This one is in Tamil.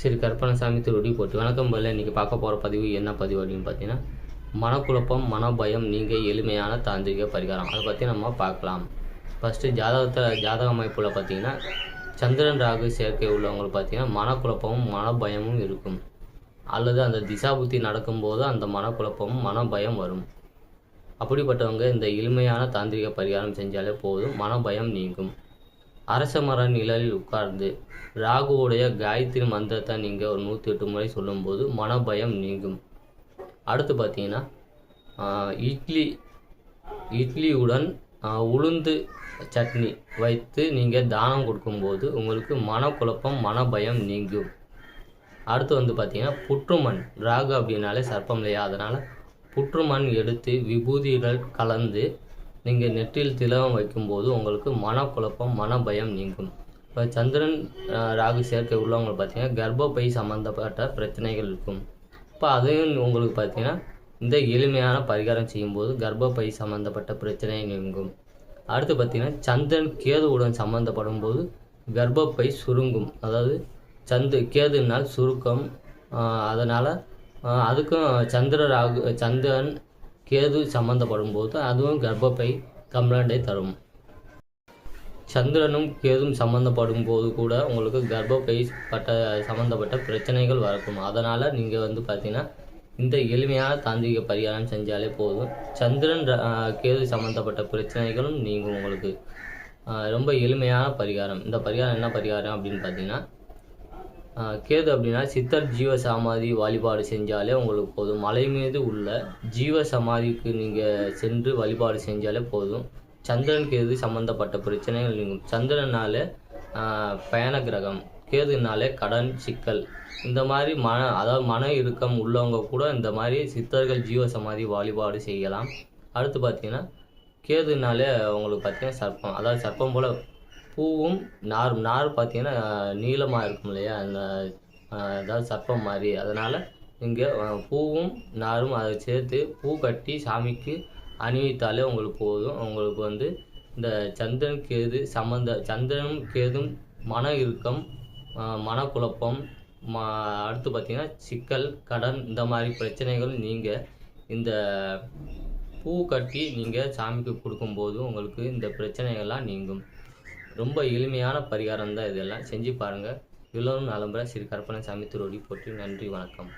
சரி கற்பனசாமி திருடி போட்டு. வணக்கம் போல இன்றைக்கி பார்க்க போகிற பதிவு என்ன பதிவு அப்படின்னு பார்த்தீங்கன்னா மனக்குழப்பம் மனபயம் நீங்கள் எளிமையான தாந்திரிக பரிகாரம். அதை பற்றி நம்ம பார்க்கலாம். ஃபஸ்ட்டு ஜாதகத்தில் ஜாதக அமைப்பில் பார்த்தீங்கன்னா சந்திரன் ராகு சேர்க்கை உள்ளவங்களுக்கு பார்த்தீங்கன்னா மனக்குழப்பமும் மனபயமும் இருக்கும். அல்லது அந்த திசாபுத்தி நடக்கும்போது அந்த மனக்குழப்பமும் மனபயம் வரும். அப்படிப்பட்டவங்க இந்த எளிமையான தாந்திரிக பரிகாரம் செஞ்சாலே போதும் மனபயம் நீங்கும். அரச மர நிழலில் உட்கார்ந்து ராகுவுடைய காயத்ரி மந்திரத்தை நீங்கள் ஒரு நூற்றி எட்டு முறை சொல்லும்போது மனபயம் நீங்கும். அடுத்து பார்த்தீங்கன்னா இட்லி இட்லியுடன் உளுந்து சட்னி வைத்து நீங்கள் தானம் கொடுக்கும்போது உங்களுக்கு மனக்குழப்பம் மனபயம் நீங்கும். அடுத்து வந்து பார்த்தீங்கன்னா புற்றுமண் ராகு அப்படின்னாலே சர்ப்பம் இல்லையா? அதனால் புற்றுமண் எடுத்து விபூதிகள் கலந்து நீங்கள் நெற்றியில் திலகம் வைக்கும்போது உங்களுக்கு மனக்குழப்பம் மனபயம் நீங்கும். இப்போ சந்திரன் ராகு சேர்க்கை உள்ளவங்க பார்த்தீங்கன்னா கர்ப்பப்பை சம்மந்தப்பட்ட பிரச்சனைகள் இருக்கும். இப்போ அதையும் உங்களுக்கு பார்த்தீங்கன்னா இந்த எளிமையான பரிகாரம் செய்யும்போது கர்ப்பப்பை சம்மந்தப்பட்ட பிரச்சனை நீங்கும். அடுத்து பார்த்தீங்கன்னா சந்திரன் கேதுவுடன் சம்மந்தப்படும் போது கர்ப்பப்பை சுருங்கும். அதாவது சந்து கேதுனால் சுருக்கம் அதனால் அதுக்கும் சந்திர ராகு சந்திரன் கேது சம்மந்தப்படும் போது அதுவும் கர்ப்பப்பை கம்ப்ளைண்டை தரும். சந்திரனும் கேதும் சம்மந்தப்படும் போது கூட உங்களுக்கு கர்ப்பப்பை பட்ட சம்மந்தப்பட்ட பிரச்சனைகள் வரக்கும் அதனால் நீங்கள் வந்து பார்த்தீங்கன்னா இந்த எளிமையான தாந்திரிக பரிகாரம் செஞ்சாலே போதும். சந்திரன் ர- கேது சம்மந்தப்பட்ட பிரச்சனைகளும் நீங்கள் உங்களுக்கு. ரொம்ப எளிமையான பரிகாரம். இந்த பரிகாரம் என்ன பரிகாரம் அப்படின்னு பார்த்தீங்கன்னா கேது அப்படின்னா சித்தர் ஜீவ சமாதி வழிபாடு செஞ்சாலே உங்களுக்கு போதும். மலை மீது உள்ள ஜீவ சமாதிக்கு நீங்கள் சென்று வழிபாடு செஞ்சாலே போதும். சந்திரன் கேது சம்மந்தப்பட்ட பிரச்சனைகள் நீங்கும். சந்திரனாலே பயண கிரகம் கேதுனாலே கடன் சிக்கல். இந்த மாதிரி மன அதாவது மன இறுக்கம் உள்ளவங்க கூட இந்த மாதிரி சித்தர்கள் ஜீவ சமாதி வழிபாடு செய்யலாம். அடுத்து பார்த்தீங்கன்னா கேதுனாலே உங்களுக்கு பார்த்தீங்கன்னா சர்ப்பம். அதாவது சர்ப்பம் போல் பூவும் நார் நார் பார்த்தீங்கன்னா நீளமாக இருக்கும் இல்லையா? அந்த அதாவது சர்ப்பம் மாதிரி. அதனால் இங்கே பூவும் நாரும் அதை சேர்த்து பூ கட்டி சாமிக்கு அணிவித்தாலே உங்களுக்கு போதும். உங்களுக்கு வந்து இந்த சந்திரன் கேது சம்மந்த சந்திரனும் கேதும் மன இறுக்கம் மனக்குழப்பம் ம அடுத்து பார்த்திங்கன்னா சிக்கல் கடன் இந்த மாதிரி பிரச்சனைகள் நீங்கள் இந்த பூ கட்டி நீங்கள் சாமிக்கு கொடுக்கும்போது உங்களுக்கு இந்த பிரச்சனைகள்லாம் நீங்கும். ரொம்ப எளிமையான பரிகாரம் தான் இதெல்லாம். செஞ்சு பாருங்கள் எல்லோரும் நலம்புற ஸ்ரீ கற்பனை சாமி திருவடி போற்றி நன்றி வணக்கம்.